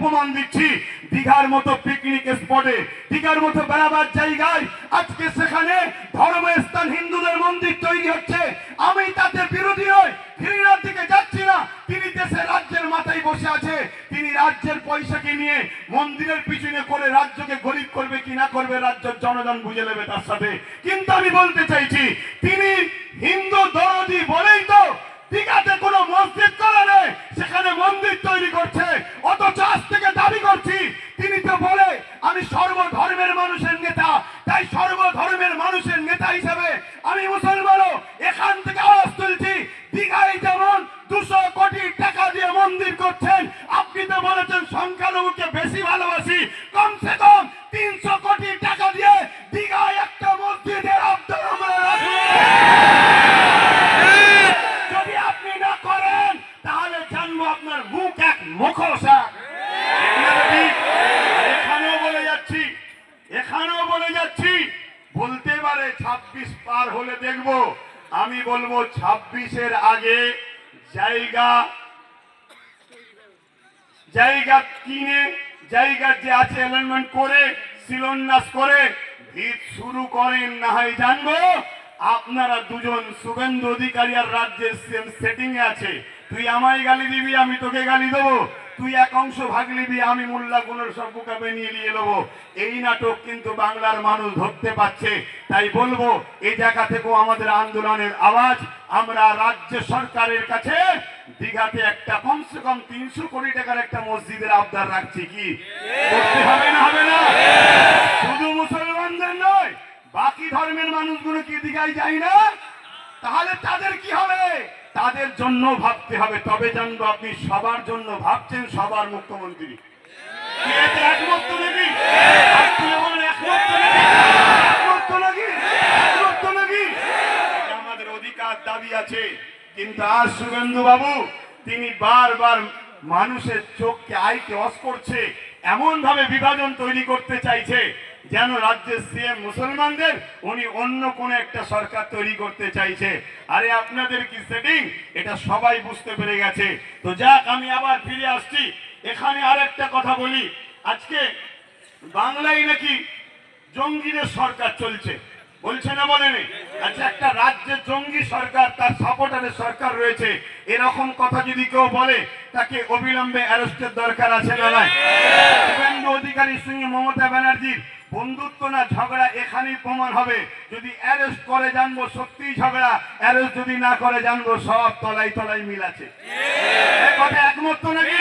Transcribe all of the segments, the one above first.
প্রমাণ দিচ্ছি, দীঘার মতো পিকনিক স্পটে দীঘার মতো বেড়াবার জায়গায় আজকে সেখানে ধর্মস্থান হিন্দুদের মন্দির তৈরি হচ্ছে। আমি তাতে বিরোধী নই ঘৃণার দিকে যাচ্ছি না। তিনি রাজ্যের মাথায় বসে আছে, তিনি রাজ্যের পয়সাকে নিয়ে মন্দিরের পিছনে করে রাজ্যকে গরিব করবে কি না করবে, রাজ্যের জনগণ বুঝে নেবে তার সাথে। কিন্তু আমি বলতে চাইছি, তিনি হিন্দু দরদি বলেই তো দীঘাতে কোনো মসজিদ করা নেই, সেখানে মন্দির তৈরি করছে। তাই ছাব্বিশের আগে জায়গা জায়গা কিনে, জায়গা যে আছে অ্যালাইনমেন্ট করে, শিলান্যাস করে, ভিত শুরু করেন না হয় জানব। আপনারা দুজন সুগন্ধ অধিকারী আর রাজ্যের সেটিং এ আছে। তুই আমায় গালি দিবি, আমি তোকে গালি দেবো। তুই এক অংশ ভাগ নিবি আমি মোল্লা গুণের সব বুকাবে নিয়ে নিয়ে নেব। এই নাটক কিন্তু বাংলার মানুষ ধরতে পারছে। তাই বলব এই জায়গা থেকেও আমাদের আন্দোলনের আওয়াজ আমরা রাজ্য সরকারের কাছে দীঘাতে একটা কমসে কম তিনশো কোটি টাকার একটা মসজিদের আবদার রাখছি কি? করতে হবে না হবে না? শুধু মুসলমানদের নয় বাকি ধর্মের মানুষগুলো কি দীঘায় যায় না? তাহলে তাদের কি হবে? তাদের জন্য ভাবতে হবে, তবে জানব আপনি সবার জন্য ভাবছেন সবার মুখ্যমন্ত্রী। একমত আমাদের অধিকার দাবি আছে, কিন্তু আর শুভেন্দু বাবু তিনি বারবার মানুষের চোখকে আইকে অস করছে এমন ভাবে বিভাজন তৈরি করতে চাইছে যেন রাজ্যের সিএম মুসলমানদের, উনি অন্য কোন একটা সরকার তৈরি করতে চাইছে। আরে আপনাদের কি সেটিং এটা সবাই বুঝতে পেরে গেছে। তো যাক, আমি আবার ফিরে আসছি। এখানে আর একটা কথা বলি। আজকে বাংলায় নাকি জঙ্গিদের সরকার চলছে। বলছে না বলেনি আচ্ছা একটা রাজ্যে জঙ্গি সরকার, তার সাপোর্টারের সরকার রয়েছে। এরকম কথা যদি কেউ বলে, তাকে অবিলম্বে অ্যারেস্টের দরকার আছে না নাই? শুভেন্দু অধিকারীর সঙ্গে মমতা ব্যানার্জির বন্ধুত্ব না ঝগড়া এখানেই প্রমাণ হবে। যদি অ্যারেস্ট করে জানব সত্যিই ঝগড়া অ্যারেস্ট যদি না করে জানব সব তলাই তলাই মিল আছে। কথা একমত তো নাকি?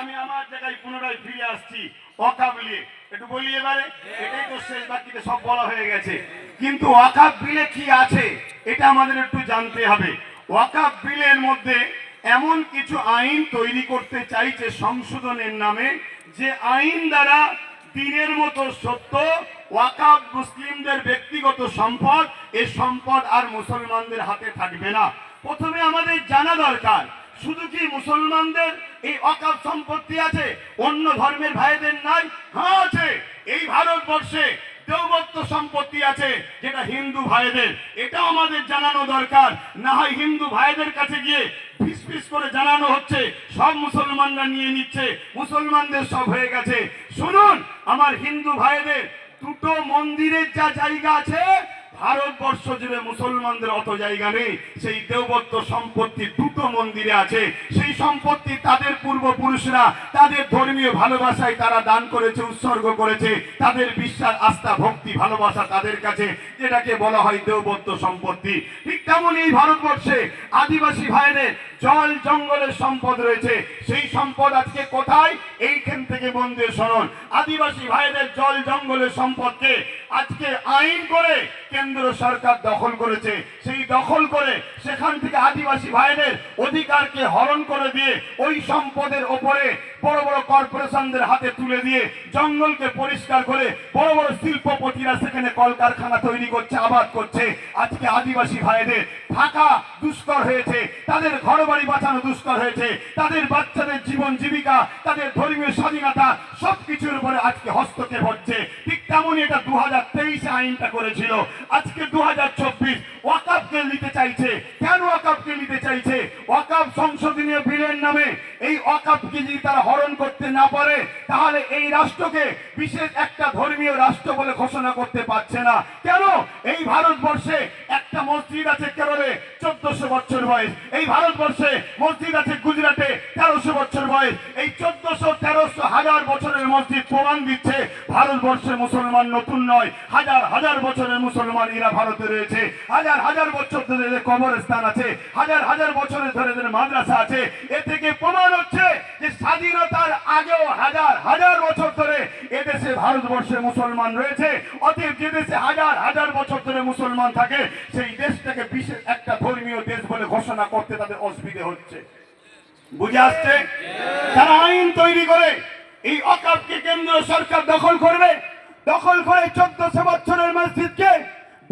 আমি আমার জায়গায় পুনরায় ফিরে আসছি অকাবলিয়ে একটু বলি এবারে এটাই তো শেষ বাকিতে সব বলা হয়ে গেছে। কিন্তু ওয়াকাব বিলে কি আছে এটা আমাদের একটু জানতে হবে। ওয়াকাব বিলের মধ্যে এমন কিছু আইন তৈরি করতে চাইছে সংশোধনের নামে যে আইন দ্বারা দিনের মতো সত্য, ওয়াকাব মুসলিমদের ব্যক্তিগত সম্পদ, এ সম্পদ আর মুসলমানদের হাতে থাকবে না। প্রথমে আমাদের জানা দরকার, শুধু কি মুসলমানদের এই অকাপ সম্পত্তি আছে? অন্য ধর্মের ভাইদের নাই? হ্যাঁ আছে। এই ভারতবর্ষে দেবত্ব সম্পত্তি আছে, যেটা হিন্দু ভাইদের। এটা আমাদের জানানো দরকার। না হয় হিন্দু ভাইদের কাছে গিয়ে ফিস ফিস করে জানানো হচ্ছে, সব মুসলমানরা নিয়ে নিচ্ছে, মুসলমানদের সব হয়ে গেছে। শুনুন, আমার হিন্দু ভাইদের দুটো মন্দিরের যা জায়গা আছে ভারতবর্ষ জুড়ে মুসলমানদের অত জায়গা নেই। সেই দেবত্ব সম্পত্তি দুটো মন্দিরে আছে। সেই সম্পত্তি তাদের পূর্বপুরুষরা তাদের ধর্মীয় ভালোবাসায় তারা দান করেছে, উৎসর্গ করেছে। তাদের বিশ্বাস, আস্থা, ভক্তি, ভালোবাসা তাদের কাছে, যেটাকে বলা হয় দেবত্ব সম্পত্তি। ঠিক তেমন এই ভারতবর্ষে আদিবাসী ভাইদের জল জঙ্গলের সম্পদ রয়েছে। সেই সম্পদ আজকে কোথায়? এইখান থেকে মন দিয়ে শুনুন আদিবাসী ভাইদের জল জঙ্গলের সম্পদকে আজকে আইন করে কেন্দ্র সরকার দখল করেছে। সেই দখল করে সেখান থেকে আদিবাসী ভাইদের অধিকারকে হরণ করে দিয়ে ওই সম্পদের ওপরে বড় বড় কর্পোরেশনদের হাতে তুলে দিয়ে জঙ্গলকে পরিষ্কার করে বড় বড় শিল্পপতিরা সেখানে কলকারখানা তৈরি করছে, আবাদ করছে। আজকে আদিবাসী ভাইদের থাকা দুষ্কর হয়েছে, তাদের ঘর বাড়ি বাঁচানো দুষ্কর হয়েছে, তাদের বাচ্চাদের জীবন জীবিকা, তাদের ধর্মীয় স্বাধীনতা সবকিছুর উপরে আজকে হস্তক্ষেপ হচ্ছে। ঠিক তেমনই এটা দু হাজার তেইশে আইনটা করেছিল। আজকে দু হাজার চব্বিশ ওয়াকাফকে নিতে চাইছে। কেন ওয়াকাপকে নিতে চাইছে? ওয়াকাব সংশোধনীয় বিলের নামে এই ওয়াকাবকে যদি তারা হরণ করতে না পারে, তাহলে এই রাষ্ট্রকে বিশেষ একটা ধর্মীয় রাষ্ট্র বলে ঘোষণা করতে পারছে না। কেন? এই ভারতবর্ষে একটা মসজিদ আছে কেরলে চোদ্দশো বছর বয়স। এই ভারতবর্ষে মসজিদ আছে গুজরাটে তেরোশো বছর বয়স। এই চোদ্দশো তেরোশো হাজার বছরের মসজিদ প্রমাণ দিচ্ছে ভারতবর্ষে মুসলমান নতুন নয়। হাজার হাজার বছরের মুসলমান এরা ভারতে রয়েছে। হাজার হাজার বছর ধরে কবরস্থান আছে। হাজার হাজার বছরের ধরে মাদ্রাসা আছে। এ থেকে প্রমাণ হচ্ছে যে স্বাধীনতার আগেও হাজার হাজার বছর ধরে এদেশে ভারতবর্ষে মুসলমান রয়েছে। অতএব যে দেশে হাজার হাজার বছর ধরে মুসলমান থাকে, সেই দেশটাকে বিশেষ একটা ধর্মীয় দেশ বলে ঘোষণা করতে তাদের অসুবিধে হচ্ছে। বুঝে আসছে? তারা আইন তৈরি করে, এই অকাপকে কেন্দ্র সরকার দখল করবে, দখল করে চোদ্দশো বছরের মসজিদকে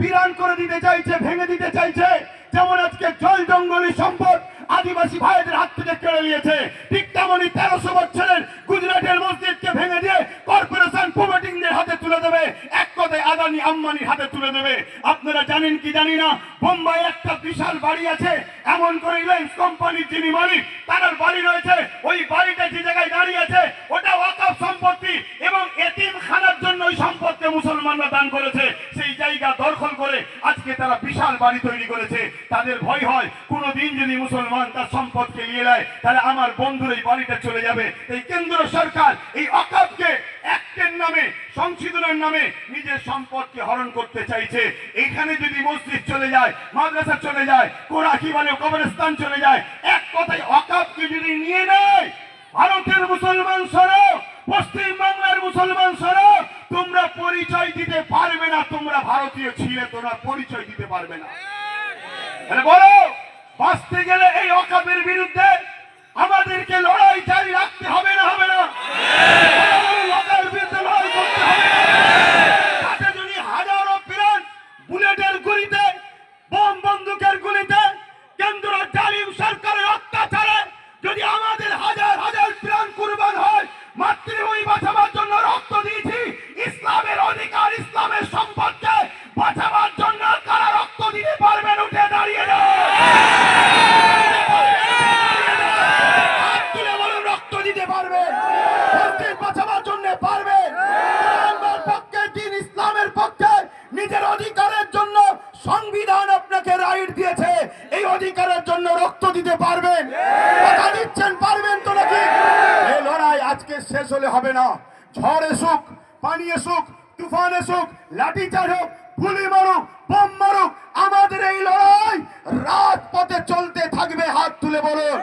বিরান করে দিতে চাইছে, ভেঙে দিতে চাইছে। যেমন আজকে জল জঙ্গলি সম্পদ আদিবাসী ভাইদের হাত কেড়ে নিয়েছে ঠিক তেমনই তেরোশো বছরের গুজরাটের মসজিদকে ভেঙে দিয়ে কর্পোরেশন প্রমোটিংদের হাতে তুলে দেবে। এক কথায় আদানি আম্বানির হাতে তুলে দেবে। আপনারা জানেন কি জানি না? বোম্বাই একটা বিশাল বাড়ি আছে। এমন করে রিলায়েন্স কোম্পানির যিনি মালিক, তার বাড়ি রয়েছে। ওই বাড়িটা যে জায়গায় দাঁড়িয়ে আছে, ওটা ওয়াকফ সম্পত্তি এবং এতিম খানার জন্য ওই সম্পদকে মুসলমানরা দান করেছে। সেই জায়গা দখল করে আজকে তারা বিশাল বাড়ি তৈরি করেছে। তাদের ভয় হয় যদি মুসলমান তার সম্পদকে নিয়ে নেয়, তাহলে আমার বন্ধুর এই বাড়িটা চলে যাবে। এই কেন্দ্র সরকার এই অকাপকে অ্যাক্টের নামে, সংশোধনের নামে নিজের সম্পদকে হরণ করতে চাইছে। এখানে যদি মসজিদ চলে যায়, মাদ্রাসা চলে যায় কোরা কি বলে কবরস্থান চলে যায়, এক কথায় অকাপকে যদি নিয়ে নেয়, ভারতের মুসলমান সরো, পশ্চিম বাংলার মুসলমান সরো, তোমরা পরিচয় দিতে পারবে না, তোমরা ভারতীয় ছিলে, তোমরা পরিচয় দিতে পারবে না। বলো বাঁচতে গেলে এই অকাপের বিরুদ্ধে আমাদেরকে লড়াই জারি রাখতে হবে না হবে না। শেষ হলে হবে না। ঝড় এসুক, পানি এসুক, তুফান এসুক লাঠি চার্জ হোক, গুলি মারুক, বোম মারুক, আমাদের এই লড়াই রাজপথে চলতে থাকবে, হাত তুলে বলুন।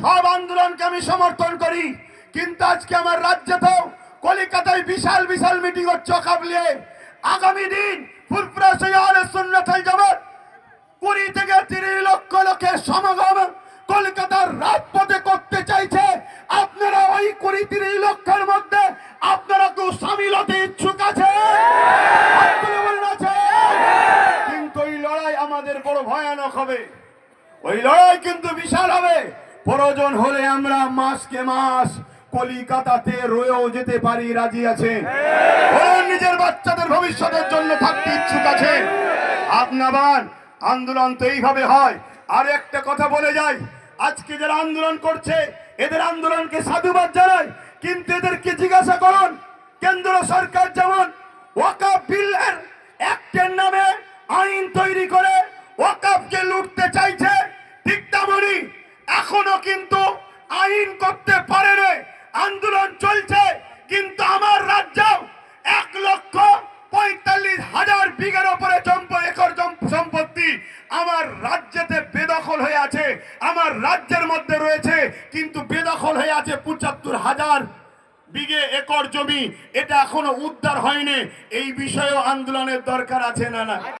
সব আন্দোলনকে আমি সমর্থন করি। কিন্তু আজকে আমার বিশাল বিশাল মিটিং আগামী দিন ফুরফুরা সৈয়ালে সুন্নাতাল জামাত কুড়ি থেকে তিরিশ লক্ষ লোকের সমাগম কলকাতার রাজপথে করতে চাইছে। আপনারা ওই কুড়ি তিরিশ লক্ষের মধ্যে আপনারা কেউ সামিল হতে ইচ্ছুক আছে? কিন্তু ওই লড়াই আমাদের বড় ভয়ানক হবে। ওই লড়াই কিন্তু বিশাল হবে। প্রয়োজন হলে আমরা মাসকে মাস কলিকাতাতে রয়েও যেতে পারি, রাজি আছে নিজের বাচ্চাদের ভবিষ্যতের জন্য থাকতে ইচ্ছুক আছে আপনার আন্দোলন তো এইভাবে হয়। আর একটা কথা বলে যাই, আজকে যারা আন্দোলন করছে, এদের আন্দোলনকে সাধুবাদ জানাই, কিন্তু এদেরকে জিজ্ঞাসা করুন, কেন্দ্র সরকার যেমন ওয়াকাফ বিলের অ্যাক্টের নামে আইন তৈরি করে ওয়াকাফকে লুটতে চাইছে, ঠিক তেমনই এখনও কিন্তু আইন করতে পারেনি। আন্দোলন চলছে, কিন্তু আমার রাজ্য এক লক্ষ জমি এটা এখনও উদ্ধার হয়নি। এই বিষয়েও আন্দোলনের দরকার আছে না না